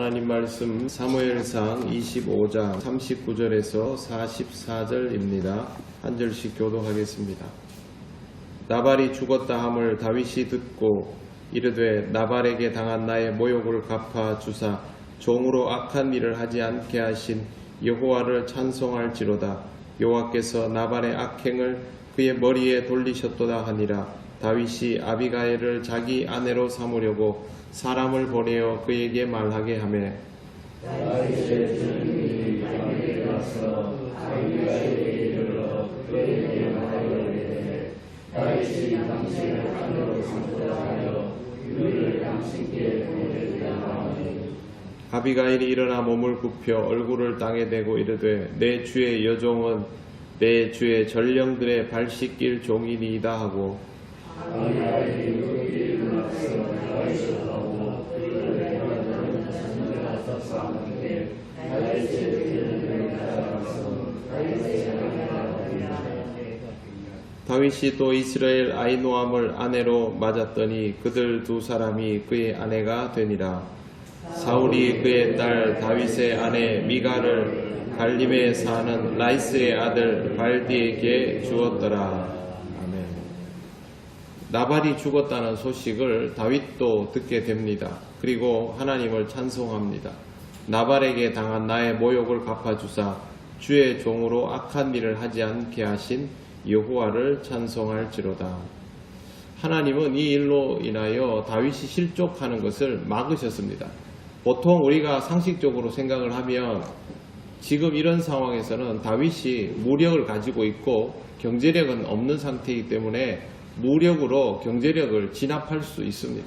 하나님 말씀 사무엘상 25장 39절에서 44절입니다. 한 절씩 교도하겠습니다. 나발이 죽었다 함을 다윗이 듣고 이르되 나발에게 당한 나의 모욕을 갚아 주사 종으로 악한 일을 하지 않게 하신 여호와를 찬송할지로다 여호와께서 나발의 악행을 그의 머리에 돌리셨도다 하니라 다윗이 아비가일을 자기 아내로 삼으려고 사람을 보내어 그에게 말하게 하매. 아비가일이 일어나 몸을 굽혀 얼굴을 땅에 대고 이르되 내 주의 여종은 내 주의 전령들의 발 씻길 종이니이다 하고 다윗이 또 이스라엘 아이노함을 아내로 맞았더니 그들 두 사람이 그의 아내가 되니라. 사울이 그의 딸 다윗의 아내 미가를 갈림에 사는 라이스의 아들 발디에게 주었더라. 나발이 죽었다는 소식을 다윗도 듣게 됩니다. 그리고 하나님을 찬송합니다. 나발에게 당한 나의 모욕을 갚아주사 주의 종으로 악한 일을 하지 않게 하신 여호와를 찬송할지로다. 하나님은 이 일로 인하여 다윗이 실족하는 것을 막으셨습니다. 보통 우리가 상식적으로 생각을 하면 지금 이런 상황에서는 다윗이 무력을 가지고 있고 경제력은 없는 상태이기 때문에 무력으로 경제력을 진압할 수 있습니다.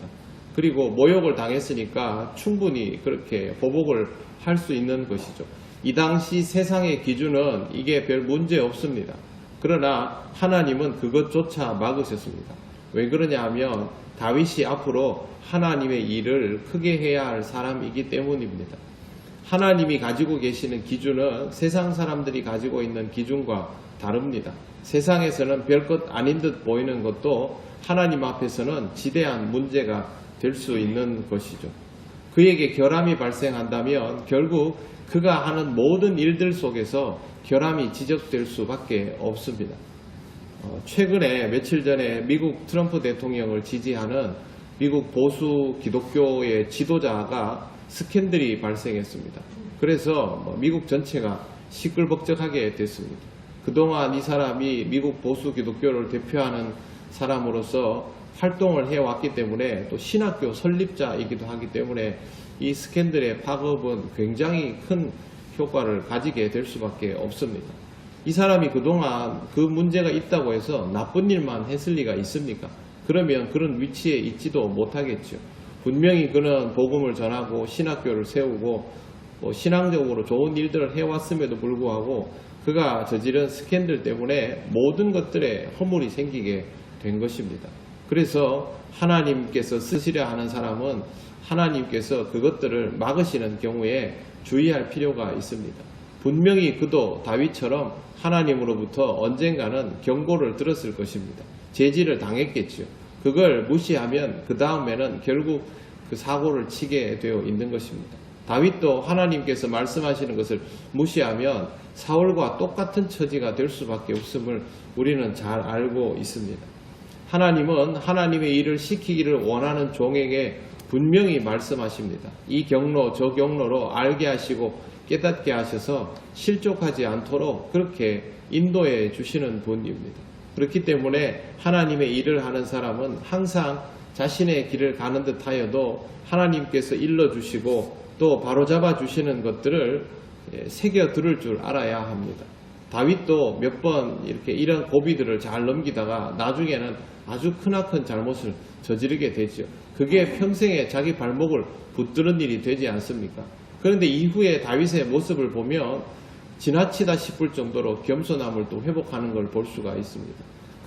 그리고 모욕을 당했으니까 충분히 그렇게 보복을 할 수 있는 것이죠. 이 당시 세상의 기준은 이게 별 문제 없습니다. 그러나 하나님은 그것조차 막으셨습니다. 왜 그러냐 하면 다윗이 앞으로 하나님의 일을 크게 해야 할 사람이기 때문입니다. 하나님이 가지고 계시는 기준은 세상 사람들이 가지고 있는 기준과 다릅니다. 세상에서는 별것 아닌 듯 보이는 것도 하나님 앞에서는 지대한 문제가 될 수 있는 것이죠. 그에게 결함이 발생한다면 결국 그가 하는 모든 일들 속에서 결함이 지적될 수밖에 없습니다. 어, 최근에 며칠 전에 미국 트럼프 대통령을 지지하는 미국 보수 기독교의 지도자가 스캔들이 발생했습니다. 그래서 뭐 미국 전체가 시끌벅적하게 됐습니다. 그동안 이 사람이 미국 보수 기독교를 대표하는 사람으로서 활동을 해왔기 때문에 또 신학교 설립자이기도 하기 때문에 이 스캔들의 파급은 굉장히 큰 효과를 가지게 될 수밖에 없습니다. 이 사람이 그동안 그 문제가 있다고 해서 나쁜 일만 했을 리가 있습니까? 그러면 그런 위치에 있지도 못하겠죠. 분명히 그는 복음을 전하고 신학교를 세우고 뭐 신앙적으로 좋은 일들을 해왔음에도 불구하고 그가 저지른 스캔들 때문에 모든 것들에 허물이 생기게 된 것입니다. 그래서 하나님께서 쓰시려 하는 사람은 하나님께서 그것들을 막으시는 경우에 주의할 필요가 있습니다. 분명히 그도 다윗처럼 하나님으로부터 언젠가는 경고를 들었을 것입니다. 제지를 당했겠죠. 그걸 무시하면 그 다음에는 결국 그 사고를 치게 되어 있는 것입니다. 다윗도 하나님께서 말씀하시는 것을 무시하면 사울과 똑같은 처지가 될 수밖에 없음을 우리는 잘 알고 있습니다. 하나님은 하나님의 일을 시키기를 원하는 종에게 분명히 말씀하십니다. 이 경로 저 경로로 알게 하시고 깨닫게 하셔서 실족하지 않도록 그렇게 인도해 주시는 분입니다. 그렇기 때문에 하나님의 일을 하는 사람은 항상 자신의 길을 가는 듯 하여도 하나님께서 일러주시고 또 바로잡아 주시는 것들을 예, 새겨 들을 줄 알아야 합니다. 다윗도 몇 번 이렇게 이런 고비들을 잘 넘기다가 나중에는 아주 크나큰 잘못을 저지르게 되죠. 그게 평생에 자기 발목을 붙드는 일이 되지 않습니까? 그런데 이후에 다윗의 모습을 보면 지나치다 싶을 정도로 겸손함을 또 회복하는 걸 볼 수가 있습니다.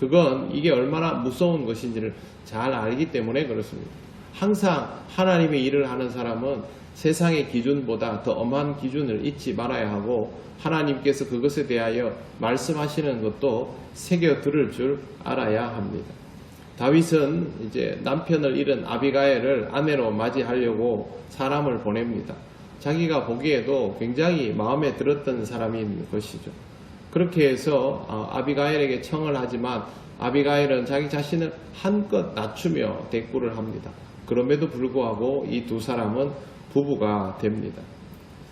그건 이게 얼마나 무서운 것인지를 잘 알기 때문에 그렇습니다. 항상 하나님의 일을 하는 사람은 세상의 기준보다 더 엄한 기준을 잊지 말아야 하고 하나님께서 그것에 대하여 말씀하시는 것도 새겨 들을 줄 알아야 합니다. 다윗은 이제 남편을 잃은 아비가엘을 아내로 맞이하려고 사람을 보냅니다. 자기가 보기에도 굉장히 마음에 들었던 사람인 것이죠. 그렇게 해서 어, 아비가일에게 청을 하지만 아비가일은 자기 자신을 한껏 낮추며 대꾸를 합니다. 그럼에도 불구하고 이 두 사람은 부부가 됩니다.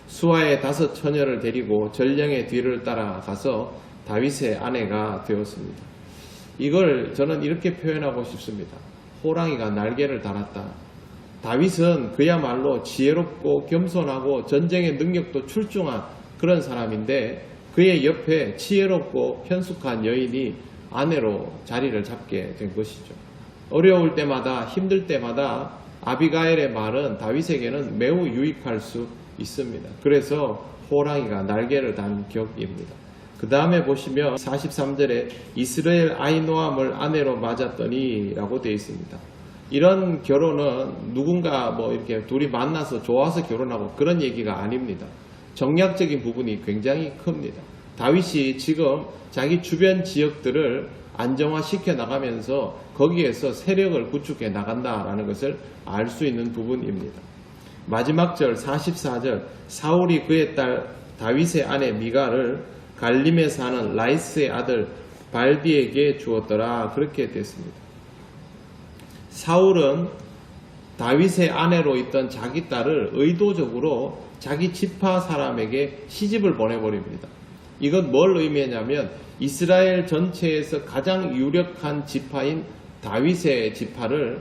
수아의 다섯 처녀를 데리고 전령의 뒤를 따라가서 다윗의 아내가 되었습니다. 이걸 저는 이렇게 표현하고 싶습니다. 호랑이가 날개를 달았다. 다윗은 그야말로 지혜롭고 겸손하고 전쟁의 능력도 출중한 그런 사람인데 그의 옆에 지혜롭고 현숙한 여인이 아내로 자리를 잡게 된 것이죠. 어려울 때마다 힘들 때마다 아비가엘의 말은 다윗에게는 매우 유익할 수 있습니다. 그래서 호랑이가 날개를 단 격입니다. 그 다음에 보시면 43절에 이스라엘 아이노함을 아내로 맞았더니 라고 되어 있습니다. 이런 결혼은 누군가 뭐 이렇게 둘이 만나서 좋아서 결혼하고 그런 얘기가 아닙니다. 정략적인 부분이 굉장히 큽니다. 다윗이 지금 자기 주변 지역들을 안정화시켜 나가면서 거기에서 세력을 구축해 나간다라는 것을 알 수 있는 부분입니다. 마지막 절 44절 사울이 그의 딸 다윗의 아내 미가를 갈림에 사는 라이스의 아들 발디에게 주었더라 그렇게 됐습니다. 사울은 다윗의 아내로 있던 자기 딸을 의도적으로 자기 지파 사람에게 시집을 보내버립니다. 이건 뭘 의미하냐면 이스라엘 전체에서 가장 유력한 지파인 다윗의 지파를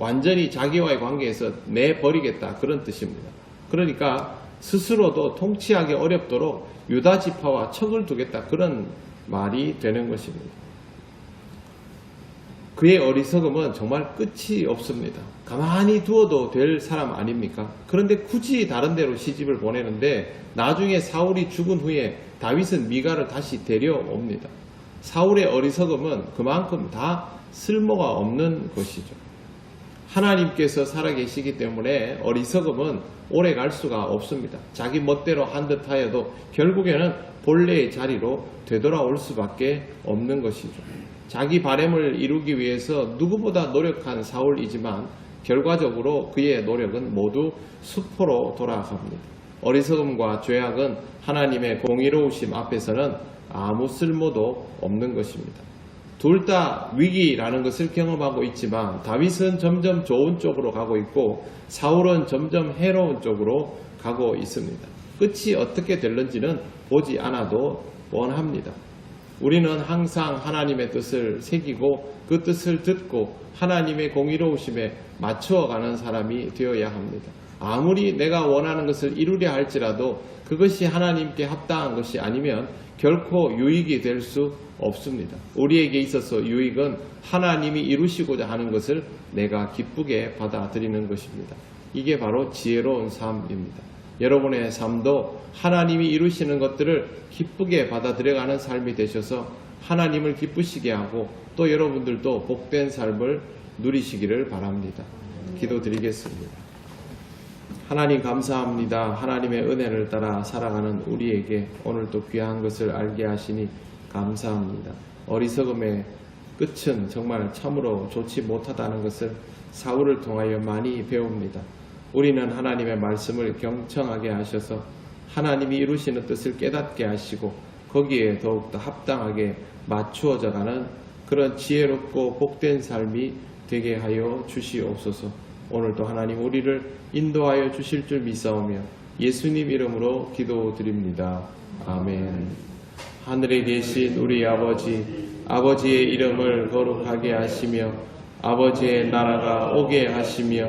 완전히 자기와의 관계에서 내버리겠다 그런 뜻입니다. 그러니까 스스로도 통치하기 어렵도록 유다 지파와 척을 두겠다 그런 말이 되는 것입니다. 그의 어리석음은 정말 끝이 없습니다. 가만히 두어도 될 사람 아닙니까? 그런데 굳이 다른 데로 시집을 보내는데 나중에 사울이 죽은 후에 다윗은 미가를 다시 데려옵니다. 사울의 어리석음은 그만큼 다 쓸모가 없는 것이죠. 하나님께서 살아계시기 때문에 어리석음은 오래 갈 수가 없습니다. 자기 멋대로 한 듯 하여도 결국에는 본래의 자리로 되돌아올 수밖에 없는 것이죠. 자기 바램을 이루기 위해서 누구보다 노력한 사울이지만 결과적으로 그의 노력은 모두 수포로 돌아갑니다. 어리석음과 죄악은 하나님의 공의로우심 앞에서는 아무 쓸모도 없는 것입니다. 둘 다 위기라는 것을 경험하고 있지만 다윗은 점점 좋은 쪽으로 가고 있고 사울은 점점 해로운 쪽으로 가고 있습니다. 끝이 어떻게 될는지는 보지 않아도 원합니다. 우리는 항상 하나님의 뜻을 새기고 그 뜻을 듣고 하나님의 공의로우심에 맞추어가는 사람이 되어야 합니다. 아무리 내가 원하는 것을 이루려 할지라도 그것이 하나님께 합당한 것이 아니면 결코 유익이 될 수 없습니다. 우리에게 있어서 유익은 하나님이 이루시고자 하는 것을 내가 기쁘게 받아들이는 것입니다. 이게 바로 지혜로운 삶입니다. 여러분의 삶도 하나님이 이루시는 것들을 기쁘게 받아들여가는 삶이 되셔서 하나님을 기쁘시게 하고 또 여러분들도 복된 삶을 누리시기를 바랍니다. 기도드리겠습니다. 하나님 감사합니다. 하나님의 은혜를 따라 살아가는 우리에게 오늘도 귀한 것을 알게 하시니 감사합니다. 어리석음의 끝은 정말 참으로 좋지 못하다는 것을 사울을 통하여 많이 배웁니다. 우리는 하나님의 말씀을 경청하게 하셔서 하나님이 이루시는 뜻을 깨닫게 하시고 거기에 더욱더 합당하게 맞추어져 가는 그런 지혜롭고 복된 삶이 되게 하여 주시옵소서. 오늘도 하나님 우리를 인도하여 주실 줄 믿사오며 예수님 이름으로 기도드립니다. 아멘. 하늘에 계신 우리 아버지, 아버지의 이름을 거룩하게 하시며 아버지의 나라가 오게 하시며